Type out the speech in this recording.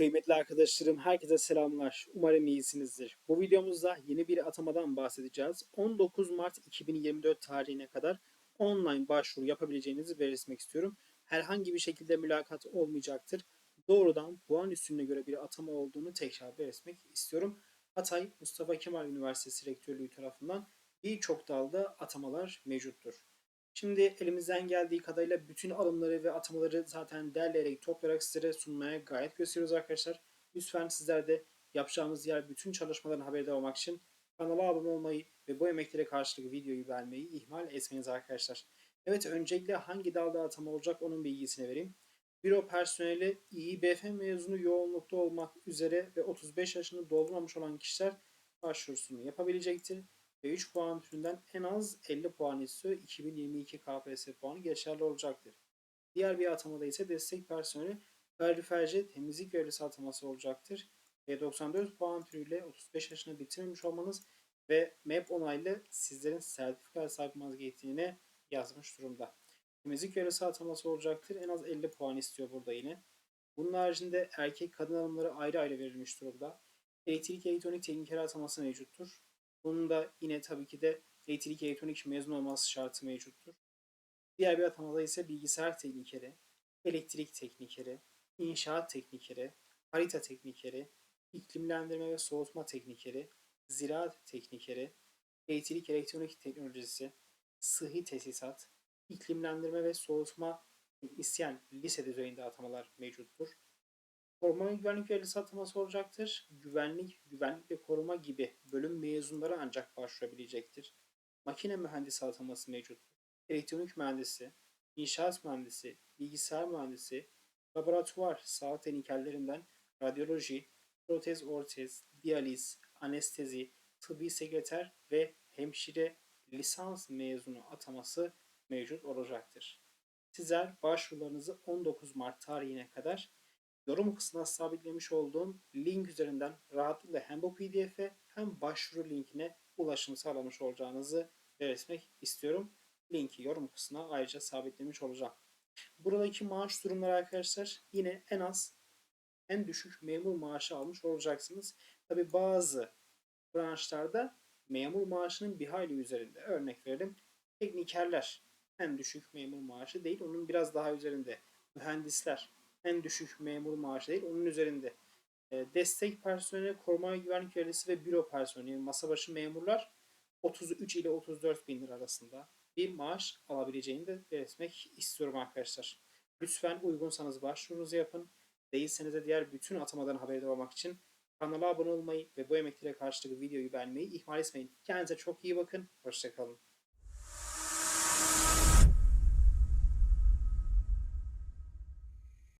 Kıymetli arkadaşlarım, herkese selamlar. Umarım iyisinizdir. Bu videomuzda yeni bir atamadan bahsedeceğiz. 19 Mart 2024 tarihine kadar online başvuru yapabileceğinizi belirtmek istiyorum. Herhangi bir şekilde mülakat olmayacaktır. Doğrudan puan üstüne göre bir atama olduğunu tekrar belirtmek istiyorum. Hatay Mustafa Kemal Üniversitesi Rektörlüğü tarafından birçok dalda atamalar mevcuttur. Şimdi elimizden geldiği kadarıyla bütün alımları ve atamaları zaten derleyerek toplayarak sizlere sunmaya gayet gösteriyoruz arkadaşlar. Lütfen sizler de yapacağımız diğer bütün çalışmaların haberdar olmak için kanala abone olmayı ve bu emeklere karşılık videoyu beğenmeyi ihmal etmeyiniz arkadaşlar. Evet öncelikle hangi dalda atama olacak onun bilgisini vereyim. Büro personeli İİBF mezunu yoğunlukta olmak üzere ve 35 yaşını doldurmamış olan kişiler başvurusunu yapabilecektir ve 3 puan türünden en az 50 puan istiyor. 2022 KPSS puanı geçerli olacaktır. Diğer bir atamada ise destek personeli kaloriferci temizlik görevlisi ataması olacaktır. Ve 94 puan türüyle 35 yaşını bitirmemiş olmanız ve MEP onaylı sizlerin sertifika sahip olmanız gerektiğini yazmış durumda. Temizlik görevlisi ataması olacaktır. En az 50 puan istiyor burada yine. Bunun haricinde erkek kadın alımları ayrı ayrı verilmiş durumda. Elektrik elektronik tekniker ataması mevcuttur. Bunun da yine tabii ki de elektrik elektronik mezun olması şartı mevcuttur. Diğer bir atamada ise bilgisayar teknikeri, elektrik teknikeri, inşaat teknikeri, harita teknikeri, iklimlendirme ve soğutma teknikeri, ziraat teknikeri, elektrik elektronik teknolojisi, sıhhi tesisat, iklimlendirme ve soğutma teknisyen lise düzeyinde atamalar mevcuttur. Koruma ve güvenlik görevlisi ataması olacaktır. Güvenlik, güvenlik ve koruma gibi bölüm mezunları ancak başvurabilecektir. Makine mühendisi ataması mevcuttur. Elektronik mühendisi, inşaat mühendisi, bilgisayar mühendisi, laboratuvar sağlık tehnikelerinden radyoloji, protez ortez, diyaliz, anestezi, tıbbi sekreter ve hemşire lisans mezunu ataması mevcut olacaktır. Sizler başvurularınızı 19 Mart tarihine kadar yorum kısmına sabitlemiş olduğum link üzerinden rahatlıkla hem bu pdf'e hem başvuru linkine ulaşım sağlamış olacağınızı belirtmek istiyorum. Linki yorum kısmına ayrıca sabitlemiş olacağım. Buradaki maaş durumları arkadaşlar yine en az en düşük memur maaşı almış olacaksınız. Tabi bazı branşlarda memur maaşının bir hayli üzerinde. Örnek verelim teknikerler en düşük memur maaşı değil onun biraz daha üzerinde. Mühendisler en düşük memur maaşı değil, onun üzerinde. E, destek personeli, koruma ve güvenlik görevlisi ve büro personeli, masa başı memurlar 33 ile 34 bin lira arasında bir maaş alabileceğini de belirtmek istiyorum arkadaşlar. Lütfen uygunsanız başvurunuzu yapın. Değilseniz de diğer bütün atamadan haberdar olmak için kanala abone olmayı ve bu emeklere karşılık videoyu beğenmeyi ihmal etmeyin. Kendinize çok iyi bakın. Hoşçakalın.